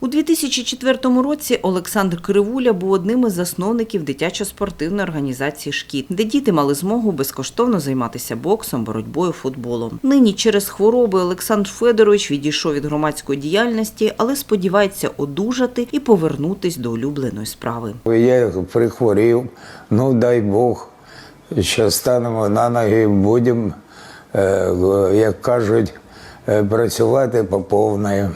У 2004 році Олександр Кривуля був одним із засновників дитячо-спортивної організації «Шкіт», де діти мали змогу безкоштовно займатися боксом, боротьбою, футболом. Нині через хвороби Олександр Федорович відійшов від громадської діяльності, але сподівається одужати і повернутись до улюбленої справи. Я прихворів, ну дай Бог, ще станемо на ноги будемо, е, як кажуть, е, працювати по повній.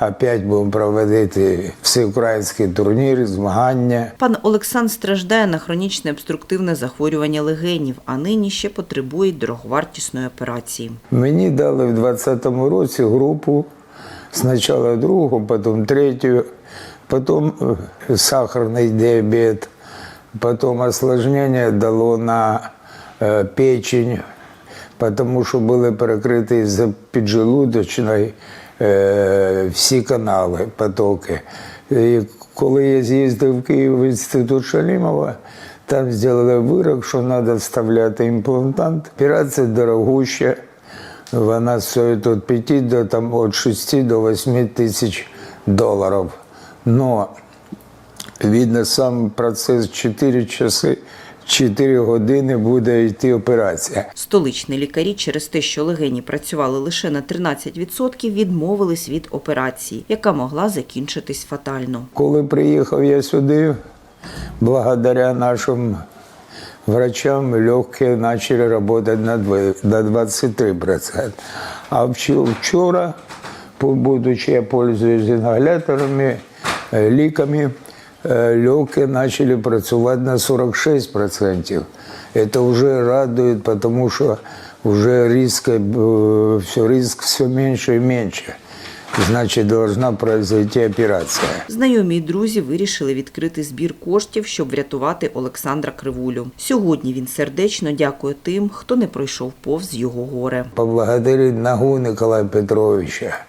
Опять будемо проводити всеукраїнські турніри, змагання. Пан Олександр страждає на хронічне обструктивне захворювання легенів, а нині ще потребує дороговартісної операції. Мені дали в 20-му році групу, спочатку другу, потім третю, потім е, сахарний діабет, потім осложнення дало на е, печень, тому що були перекриті з піджелудочної всі канали, потоки. І коли я з'їздив в Київ в інститут Шалімова, там зробили вирок, що треба вставляти імплантант. Операція дорогуща. Вона стоїть від 5 до там, від 6 до 8 тисяч доларів. Но видно, сам процес 4 часи, 4 години буде йти операція. Столичні лікарі через те, що легені працювали лише на 13%, відмовились від операції, яка могла закінчитись фатально. Коли приїхав я сюди, благодаря нашим врачам, легкие начали работать на 23%. А вчора, будучи я пользуюсь інгаляторами, е, ліками, легкие начали працювати на 46%. Это уже радует, потому что уже риск, все, риск все меньше и меньше. Значит, должна произойти операция. Знайомі й друзі вирішили відкрити збір коштів, щоб врятувати Олександра Кривулю. Сьогодні він сердечно дякує тим, хто не пройшов повз його горе. поблагодарити Нагу Николая Петровича, е,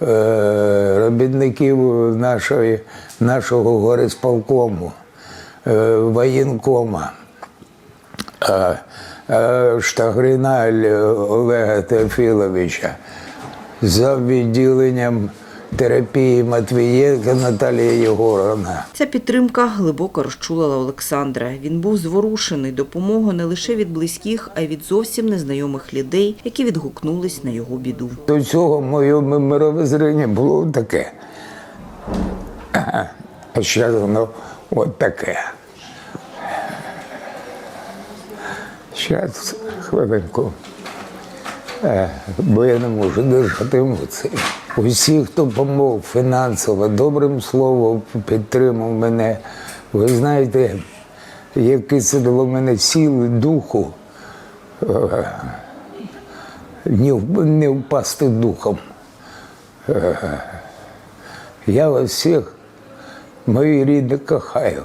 робітників нашої, нашого горисполкому, е, воєнкома, е, е, Штагрина Олега Теофіловича, за відділенням терапії Матвієнка Наталія Єгоровна. Ця підтримка глибоко розчулила Олександра. Він був зворушений допомогою не лише від близьких, а й від зовсім незнайомих людей, які відгукнулись на його біду. До цього моє мировоззрення було таке. А зараз воно от таке. Зараз, хвилинку. Е, Бо я не можу держати емоції. Усі, хто допомог фінансово, добрим словом підтримав мене. Ви знаєте, яке це дало мене сили духу не, не впасти духом. Е, Я вас всіх, мої рідні, кохаю.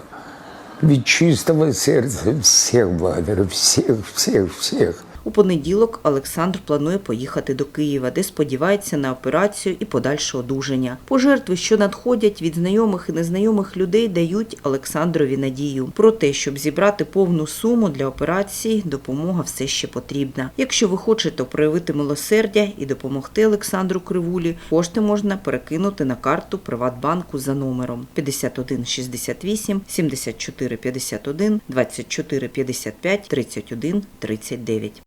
Від чистого серця всіх благодарю, всіх, всіх, всіх. У понеділок Олександр планує поїхати до Києва, де сподівається на операцію і подальше одужання. Пожертви, що надходять від знайомих і незнайомих людей, дають Олександрові надію. Про те, щоб зібрати повну суму для операції, допомога все ще потрібна. Якщо ви хочете проявити милосердя і допомогти Олександру Кривулі, кошти можна перекинути на карту Приватбанку за номером 51 68 74 51 24 55 31 39.